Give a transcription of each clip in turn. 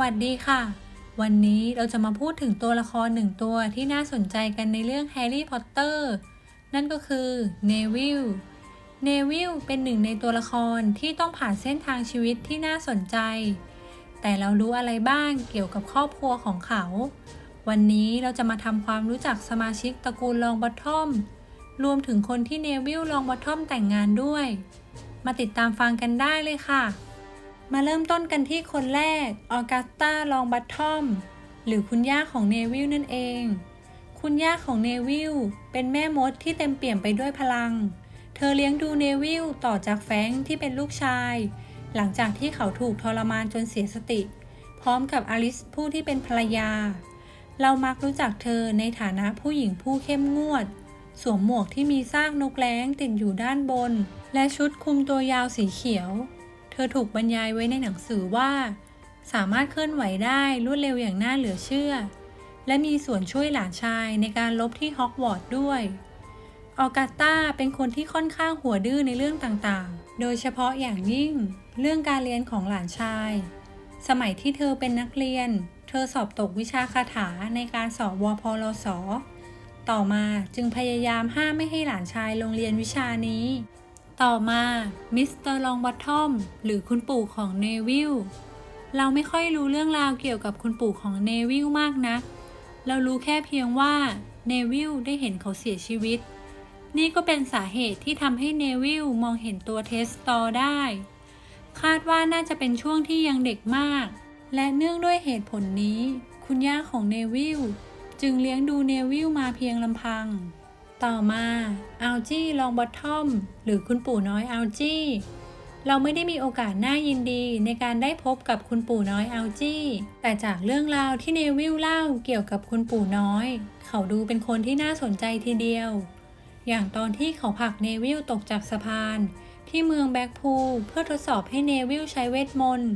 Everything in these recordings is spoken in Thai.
วัสดีค่ะ วันนี้เราจะมาพูดถึงตัวละครหนึ่งตัวที่น่าสนใจกันในเรื่องแฮร์รี่พอตเตอร์นั่นก็คือเนวิลเนวิลเป็นหนึ่งในตัวละครที่ต้องผ่านเส้นทางชีวิตที่น่าสนใจ แต่เรารู้อะไรบ้างเกี่ยวกับครอบครัวของเขา วันนี้เราจะมาทำความรู้จักสมาชิกตระกูลลองบอททอม รวมถึงคนที่เนวิลลองบอททอมแต่งงานด้วย มาติดตามฟังกันได้เลยค่ะ มาเริ่มต้นกันที่คนแรก ออกัสตาลองบัตทอม หรือคุณย่าของเนวิลนั่นเอง คุณย่าของเนวิลเป็นแม่มดที่เต็มเปี่ยมไปด้วยพลัง เธอเลี้ยงดูเนวิลต่อจากแฟงที่เป็นลูกชาย หลังจากที่เขาถูกทรมานจนเสียสติ พร้อมกับอลิสผู้ที่เป็นภรรยา เรามักรู้จักเธอในฐานะผู้หญิงผู้เข้มงวด สวมหมวกที่มีซากนกแร้งติดอยู่ด้านบน และชุดคลุมตัวยาวสีเขียว เธอถูกบรรยายไว้ในหนังสือว่า สามารถเคลื่อนไหวได้รวดเร็วอย่างน่าเหลือเชื่อ และมีส่วนช่วยหลานชายในการลบที่ฮอกวอตส์ด้วย ออกัสตาเป็นคนที่ค่อนข้างหัวดื้อในเรื่องต่างๆ โดยเฉพาะอย่างยิ่งเรื่องการเรียนของหลานชาย สมัยที่เธอเป็นนักเรียน เธอสอบตกวิชาคาถาในการสอบวพลศต่อมาจึงพยายามห้ามไม่ให้หลานชายลงเรียนวิชานี้ ต่อมามิสเตอร์ลองบอททอมหรือคุณปู่ของเนวิลเราไม่ค่อยรู้เรื่องราวเกี่ยวกับคุณปู่ของเนวิลมากนะัก เรารู้แค่เพียงว่าเนวิลได้เห็นเขาเสียชีวิต นี่ก็เป็นสาเหตุที่ทำให้เนวิลมองเห็นตัวเทสตอได้ คาดว่าน่าจะเป็นช่วงที่ยังเด็กมาก และเนื่องด้วยเหตุผลนี้ คุณย่าของเนวิลจึงเลี้ยงดูเนวิลมาเพียงลำพัง ต่อมาอัลจี้ลองบอททอมหรือคุณปู่น้อยอัลจี้เราไม่ได้มีโอกาสน่ายินดีในการได้พบกับคุณปู่น้อยอัลจี้ แต่จากเรื่องราวที่เนวิลเล่าเกี่ยวกับคุณปู่น้อย เขาดูเป็นคนที่น่าสนใจทีเดียว อย่างตอนที่เขาผลักเนวิลตกจากสะพาน ที่เมืองแบ็กพูลเพื่อทดสอบให้เนวิลใช้เวทมนต์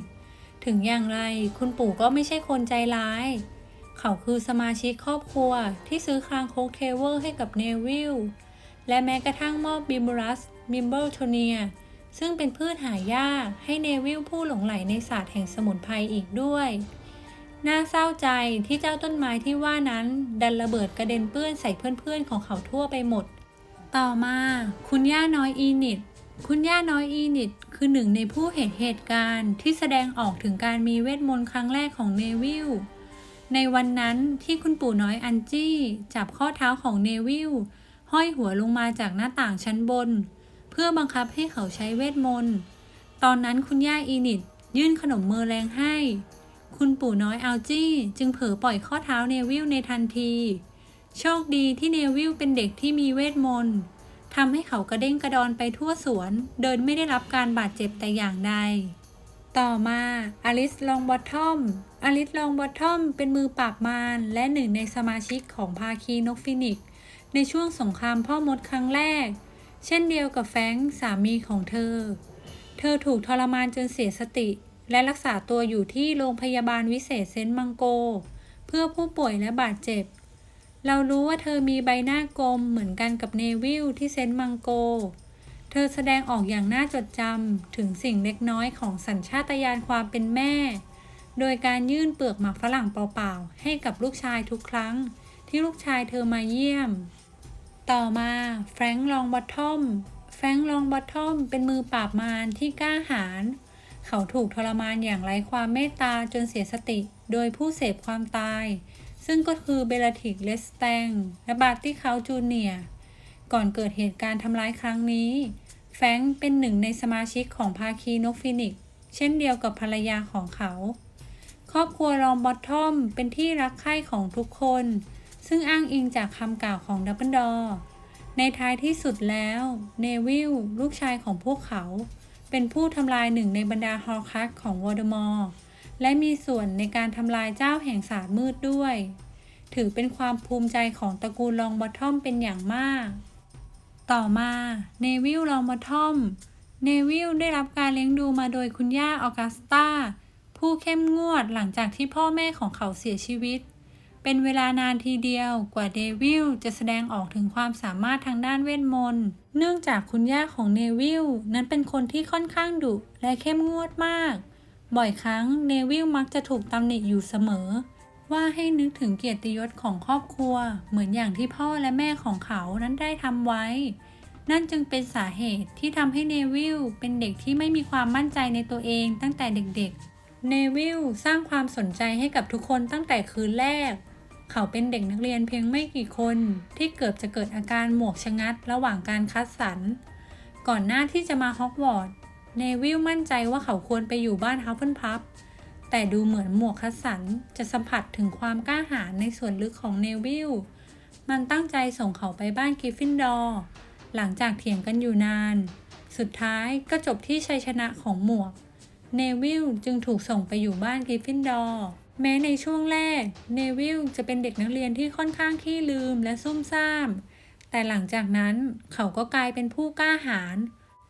ถึงอย่างไรคุณปู่ก็ไม่ใช่คนใจร้าย เขาคือสมาชิกครอบครัวที่ซื้อคางโคกเทเวอร์ให้กับเนวิลและแม้กระทั่งมอบบิมบรัสบิมเบิลโทเนีย ซึ่งเป็นพืชหายากให้เนวิลผู้หลงไหลในศาสตร์แห่งสมุนไพรอีกด้วย น่าเศร้าใจที่เจ้าต้นไม้ที่ว่านั้นดันระเบิดกระเด็นเปื้อนใส่เพื่อนๆของเขาทั่วไปหมด ต่อมา คุณย่าน้อยอีนิดคุณย่าน้อยอีนิดคือหนึ่งในผู้เห็นเหตุการณ์ที่แสดงออกถึงการมีเวทมนต์ครั้งแรกของเนวิล ในวันนั้นที่คุณปู่น้อยอันจี้ จับข้อเท้าของเนวิลห้อยหัวลงมาจากหน้าต่างชั้นบน เพื่อบังคับให้เขาใช้เวทมนต์ ตอนนั้นคุณย่าอีนิดยื่นขนมเมอแรงให้ คุณปู่น้อยอัลจี้ จึงเผลอปล่อยข้อเท้าเนวิลในทันที โชคดีที่เนวิลเป็นเด็กที่มีเวทมนต์ทำให้เขากระเด้งกระดอนไปทั่วสวนโดยไม่ได้รับการบาดเจ็บแต่อย่างใด ต่อมาอลิสลองบอททอมอลิสลองบอททอมเป็นมือปราบมารและหนึ่งในสมาชิกของภาคีนกฟินิกซ์ในช่วงสงครามพ่อมดครั้งแรก เช่นเดียวกับแฟงสามีของเธอ เธอถูกทรมานจนเสียสติ และรักษาตัวอยู่ที่โรงพยาบาลวิเศษเซนต์มังโก เพื่อผู้ป่วยและบาดเจ็บ เรารู้ว่าเธอมีใบหน้ากลมเหมือนกันกับเนวิลที่เซนต์มังโก อแสดงออกอย่างน่าจดจำถึงสิ่งเล็กน้อยของสัญชาตญาณความเป็นแม่ โดยการยื่นเปลือกหมากฝรั่งเปล่าๆ ให้กับลูกชายทุกครั้ง ที่ลูกชายเธอมาเยี่ยม ต่อมาแฟรงค์ลองบอททอม แฟรงค์ลองบอททอมเป็นมือปราบมารที่กล้าหาญ เขาถูกทรมานอย่างไร้ความเมตตาจนเสียสติ โดยผู้เสพความตาย ซึ่งก็คือเบลติกเลสแตงและบาร์ตี้เขาจูเนียร์ ก่อนเกิดเหตุการณ์ทำร้ายครั้งนี้ แฟรงค์เป็นหนึ่งในสมาชิกของภาคีนกฟินิก เช่นเดียวกับภรรยาของเขา ครอบครัวลองบอททอมเป็นที่รักใคร่ของทุกคน ซึ่งอ้างอิงจากคำกล่าวของดับเบิลดอในท้ายที่สุดแล้ว เนวิลลูกชายของพวกเขา เป็นผู้ทำลายหนึ่งในบรรดาฮอร์คัสของวอร์ดมอร์และมีส่วนในการทำลายเจ้าแห่งศาสตร์มืดด้วย ถือเป็นความภูมิใจของตระกูลลองบอททอมเป็นอย่างมาก ต่อมาเนวิลลองบอททอม เนวิลได้รับการเลี้ยงดูมาโดยคุณย่าออกัสตาผู้เข้มงวดหลังจากที่พ่อแม่ของเขาเสียชีวิต เป็นเวลานานทีเดียวกว่าเดวิลจะแสดงออกถึงความสามารถทางด้านเวทมนต์ เนื่องจากคุณย่าของเนวิลนั้นเป็นคนที่ค่อนข้างดุและเข้มงวดมาก บ่อยครั้งเนวิลมักจะถูกตำหนิอยู่เสมอ ว่าให้นึกถึงเกียรติยศของครอบครัว เหมือนอย่างที่พ่อและแม่ของเขานั้นได้ทำไว้ นั่นจึงเป็นสาเหตุที่ทำให้เนวิลเป็นเด็กที่ไม่มีความมั่นใจในตัวเองตั้งแต่เด็กๆ เนวิลสร้างความสนใจให้กับทุกคนตั้งแต่คืนแรก เขาเป็นเด็กนักเรียนเพียงไม่กี่คนที่เกือบจะเกิดอาการหมวกชะงัดระหว่างการคัดสรร ก่อนหน้าที่จะมาฮอกวอตส์ เนวิลมั่นใจว่าเขาควรไปอยู่บ้านฮัฟเฟิลพับ แต่ดูเหมือนหมวกคัดสรรจะสัมผัสถึงความกล้าหาญในส่วนลึกของเนวิล มันตั้งใจส่งเขาไปบ้านกริฟฟินดอร์ หลังจากเถียงกันอยู่นาน สุดท้ายก็จบที่ชัยชนะของหมวก เนวิลจึงถูกส่งไปอยู่บ้านกริฟฟินดอร์ แม้ในช่วงแรก เนวิลจะเป็นเด็กนักเรียนที่ค่อนข้างขี้ลืมและซุ่มซ่าม แต่หลังจากนั้นเขาก็กลายเป็นผู้กล้าหาญ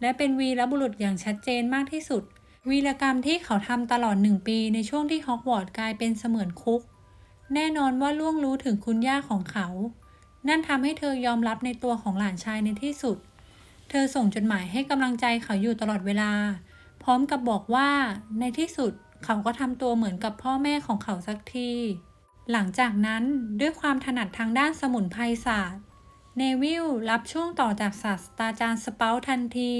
และเป็นวีรบุรุษอย่างชัดเจนมากที่สุด วีรกรรมที่เขาทำตลอดหนึ่งปีในช่วงที่ฮอกวอตส์กลายเป็นเสมือนคุก แน่นอนว่าล่วงรู้ถึงคุณย่าของเขา นั่นทำให้เธอยอมรับในตัวของหลานชายในที่สุด เธอส่งจดหมายให้กำลังใจเขาอยู่ตลอดเวลา พร้อมกับบอกว่าในที่สุดเขาก็ทำตัวเหมือนกับพ่อแม่ของเขาสักที หลังจากนั้นด้วยความถนัดทางด้านสมุนไพรศาสตร์ เนวิลรับช่วงต่อจากศาสตราจารย์สเปาทันที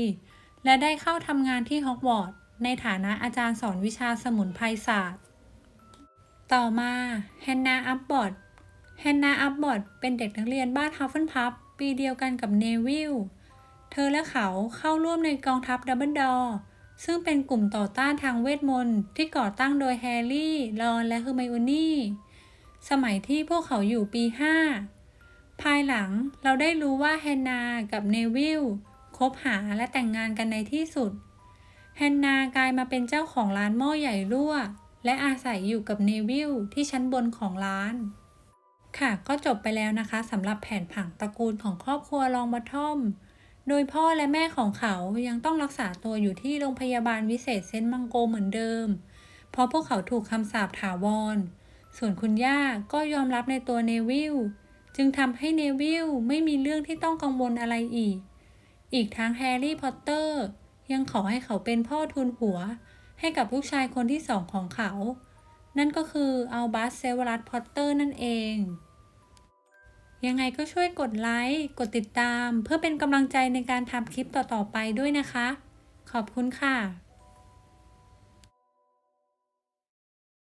และได้เข้าทำงานที่ฮอกวอตส์ ในฐานะอาจารย์สอนวิชาสมุนไพรศาสตร์ ต่อมาแฮนนาอับบอดแฮนนาอับบอดเป็นเด็กนักเรียนบ้านฮัฟเฟิลพับปีเดียวกันกับเนวิล เธอและเขาเข้าร่วมในกองทัพดับเบิลดอร์ซึ่งเป็นกลุ่มต่อต้านทางเวทมนต์ที่ก่อตั้งโดยแฮร์รี่ รอนและเฮอร์ไมโอนี่ สมัยที่พวกเขาอยู่ปี 5 ภายหลังเราได้รู้ว่าแฮนนากับเนวิลคบหาและแต่งงานกันในที่สุด แฮนนากลายมาเป็นเจ้าของร้านหม้อใหญ่รั่ว และอาศัยอยู่กับเนวิลที่ชั้นบนของร้าน ค่ะก็จบไปแล้วนะคะสำหรับแผนผังตระกูลของครอบครัวลองบอทอม โดยพ่อและแม่ของเขายังต้องรักษาตัวอยู่ที่โรงพยาบาลวิเศษเซนต์มังโกเหมือนเดิม เพราะพวกเขาถูกคำสาปถาวร ส่วนคุณย่าก็ยอมรับในตัวเนวิลจึงทำให้เนวิลไม่มีเรื่องที่ต้องกังวลอะไรอีก อีกทั้งแฮร์รี่พอตเตอร์ ยังขอให้เขาเป็นพ่อทุนหัว ให้กับลูกชายคนที่สองของเขา นั่นก็คืออัลบัสเซเวรัสพอตเตอร์นั่นเอง ยังไงก็ช่วยกดไลค์ กดติดตาม เพื่อเป็นกำลังใจในการทำคลิปต่อๆไปด้วยนะคะ ขอบคุณค่ะ